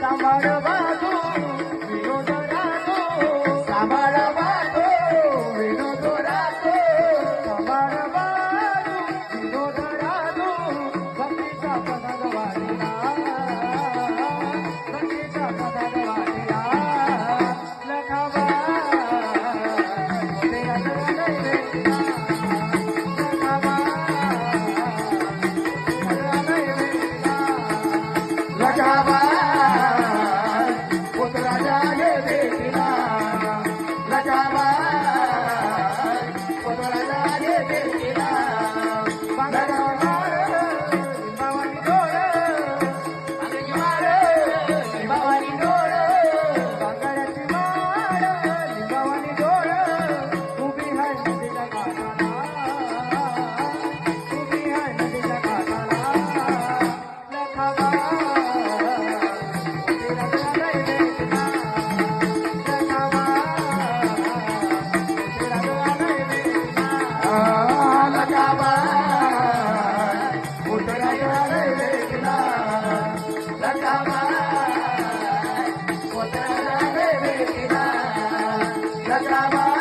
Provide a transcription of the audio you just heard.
Come on, come on. Baba.